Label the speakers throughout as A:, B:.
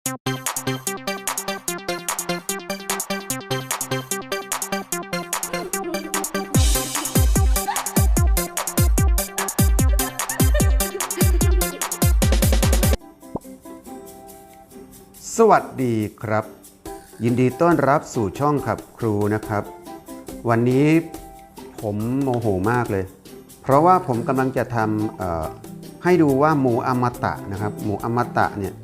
A: สวัสดีครับ ยินดีต้อนรับสู่ช่องขับครูนะครับ วันนี้ผมโมโหมากเลย เพราะว่าผมกำลังจะทำให้ดูว่าหมูอมตะนะครับ หมูอมตะเนี่ย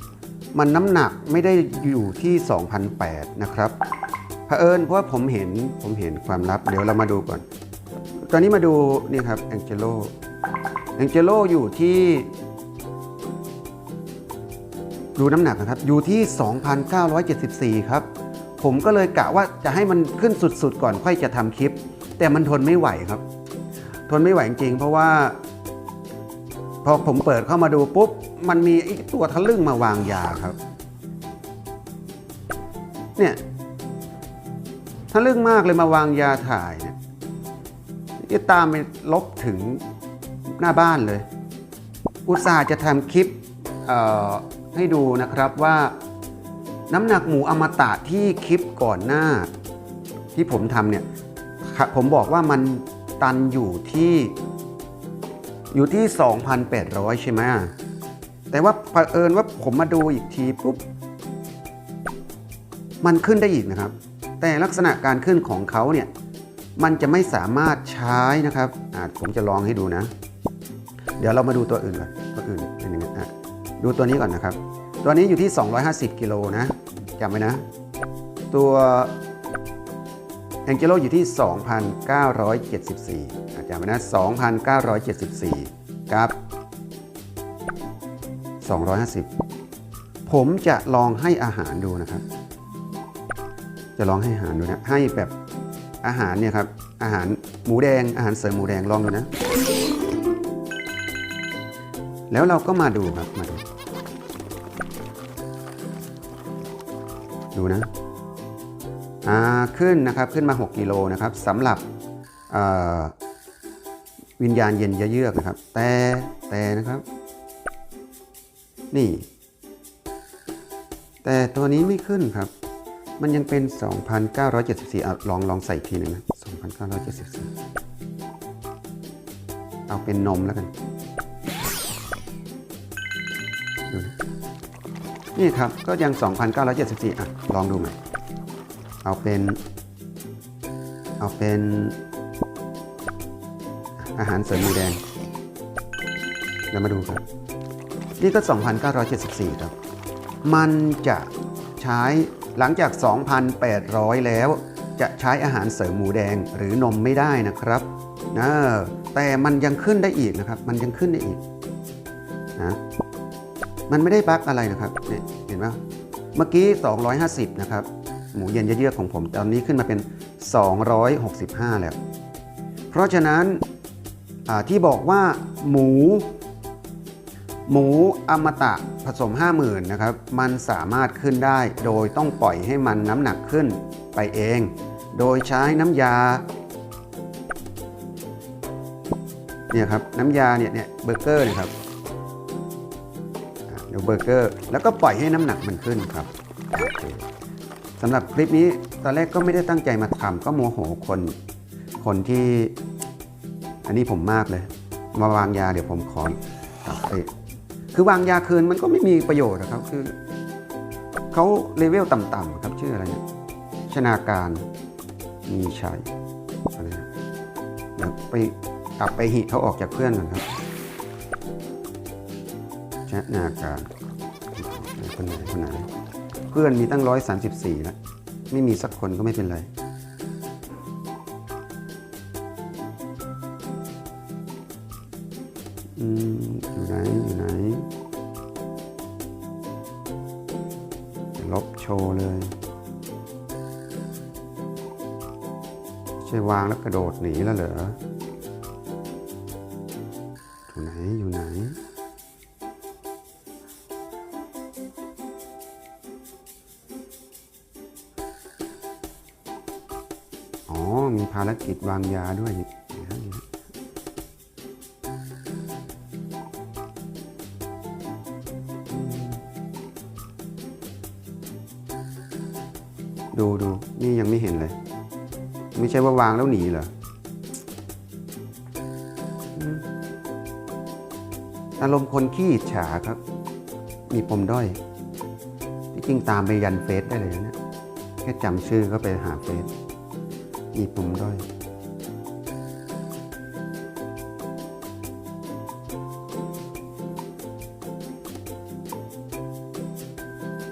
A: มันน้ำหนักไม่ได้อยู่ที่ 2,008 นะครับเผอิญเพราะว่าผมเห็นผมเห็นความลับ เดี๋ยวเรามาดูก่อน ตอนนี้มาดูนี่ครับแองเจโลแองเจโลอยู่ที่ ดูน้ำหนักนะครับ อยู่ที่ 2,974 ครับ ผมก็เลยกะว่าจะให้มันขึ้นสุดๆ ก่อนค่อยจะทำคลิป แต่มันทนไม่ไหวครับ ทนไม่ไหวจริงๆเพราะว่า พอผมเปิดเข้ามาดูปุ๊บ มันมีไอ้ตัวทะลึ่งมาวางยาครับ เนี่ยทะลึ่งมากเลยมาวางยาถ่ายเนี่ยจะตามไปลบถึงหน้าบ้านเลย อุตส่าห์จะทำคลิปให้ดูนะครับว่าน้ำหนักหมูอมตะที่คลิปก่อนหน้า ที่ผมทำเนี่ยผมบอกว่ามันตันอยู่ที่อยู่ที่ 2,800 ใช่ไหม แต่ว่าเผอิญว่าผมมาดูอีกทีปุ๊บมันขึ้นได้อีกนะครับ แต่ลักษณะการขึ้นของเขาเนี่ยมันจะไม่สามารถใช้นะครับผมจะลองให้ดูนะ เดี๋ยวเรามาดูตัวอื่นก่อนตัวอื่นเป็นยังไงอะดูตัวนี้ก่อนนะครับ ตัวนี้อยู่ที่ 250 กิโลนะจำไว้นะ ตัวแองเจโลอยู่ที่ 2,974อะจำไว้นะ 2,974 ครับ 250 ผมจะลองให้อาหารดูนะครับ จะลองให้อาหารดูนะ ให้แบบอาหารเนี่ยครับ อาหารหมูแดง อาหารเสริมหมูแดงลองดูนะ แล้วเราก็มาดูครับ มาดู ดูนะ อ่า ขึ้นนะครับ ขึ้นมา 6 กิโลนะครับสำหรับวิญญาณเย็นเยือกนะครับ แต่แต่นะครับ นี่ แต่ตัวนี้ไม่ขึ้นครับ มันยังเป็น 2,974อะลองลองใส่ทีหนึ่งนะ 2,974 เอาเป็นนมแล้วกันดูนะนี่ครับ ก็ยัง 2,974 อะ ลองดูใหม่ เอาเป็น เอาเป็นอาหารเสริมหมูแดง เดี๋ยวมาดูครับ นี่ก็ 2,974 ครับ มันจะใช้หลังจาก 2,800 แล้ว จะใช้อาหารเสริมหมูแดงหรือนมไม่ได้นะครับนะแต่มันยังขึ้นได้อีกนะครับ มันยังขึ้นได้อีกนะมันไม่ได้บั๊กอะไรนะครับเนี่ยเห็นไหมเมื่อกี้ 250 นะครับ หมูเย็นเยือกๆของผม ตอนนี้ขึ้นมาเป็น 265 แล้ว เพราะฉะนั้นอ่าที่บอกว่าหมู หมูอมตะผสม 50,000นะครับ มันสามารถขึ้นได้โดยต้องปล่อยให้มันน้ำหนักขึ้นไปเอง โดยใช้น้ำยาเนี่ยครับน้ำยาเนี่ยเนี่ยเบอร์เกอร์นี่ยครับเดี๋ยวเบอร์เกอร์แล้วก็ปล่อยให้น้ำหนักมันขึ้นครับสำหรับคลิปนี้ตอนแรกก็ไม่ได้ตั้งใจมาทำก็โมโหคนคนที่ อันนี้ผมมากเลย มาวางยาเดี๋ยวผมขอครับเอ้ย คือวางยาคืนมันก็ไม่มีประโยชน์นะครับคือเขาเลเวลต่ำๆครับชื่ออะไรเนี่ยชนาการมีชัยอะไรเดี๋ยวไปกลับไปหิเขาออกจากเพื่อนก่อนครับชนาการคนไหนคนไหนเพื่อนมีตั้งร้อยสามสิบสี่แล้ว ไม่มีสักคนก็ไม่เป็นไร ลบโชว์เลยใช่วางแล้วกระโดดหนีแล้วเหรออยู่ไหนอยู่ไหนอ๋อมีภารกิจวางยาด้วยนี่ ดูดูนี่ยังไม่เห็นเลย ไม่ใช่ว่าวางแล้วหนีเหรออารมณ์คนขี้ฉาครับ มีปมด้อยที่จริงตามไปยันเฟซได้เลยนะเนี่ยแค่จำชื่อก็ไปหาเฟซมีปมด้อย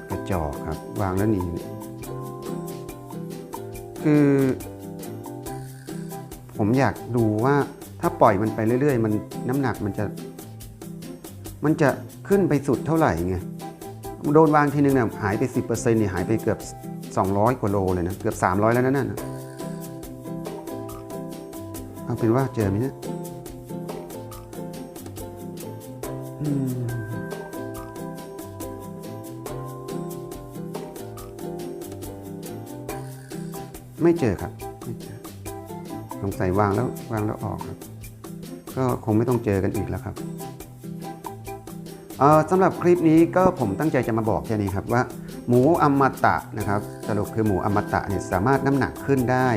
A: กระจอกครับ วางแล้วหนีเนี่ย คือ ผมอยากดูว่าถ้าปล่อยมันไปเรื่อย ๆ มันน้ำหนักมันจะ มันจะขึ้นไปสุดเท่าไหร่ไงโดนวางทีนึงเนี่ยหายไป 10%เนี่ยหายไปเกือบ 200 กว่าโลเลยนะเกือบ 300 แล้วนะนั่นน่ะเอาเป็นว่าเจอไหมเนี่ยอืม ไม่เจอครับไม่เจอสงสัยวางแล้ววางแล้วออกครับ ก็คงไม่ต้องเจอกันอีกแล้วครับเอ่อสำหรับคลิปนี้ก็ผมตั้งใจจะมาบอกแค่นี้ครับว่า หมูอมตะนะครับสรุปคือหมูอมตะเนี่ยสามารถน้ำหนักขึ้นได้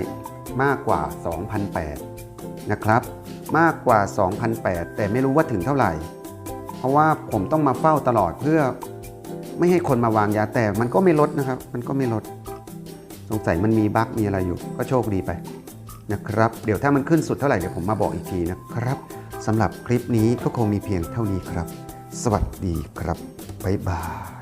A: มากกว่า 2,008นะครับ มากกว่า 2,008 แต่ไม่รู้ว่าถึงเท่าไหร่ เพราะว่าผมต้องมาเฝ้าตลอดเพื่อไม่ให้คนมาวางยาแต่มันก็ไม่ลดนะครับ มันก็ไม่ลด สงสัยมันมีบั๊กมีอะไรอยู่ก็โชคดีไปนะครับ เดี๋ยวถ้ามันขึ้นสุดเท่าไหร่เดี๋ยวผมมาบอกอีกทีนะครับสำหรับคลิปนี้ก็คงมีเพียงเท่านี้ครับ สวัสดีครับบ๊ายบาย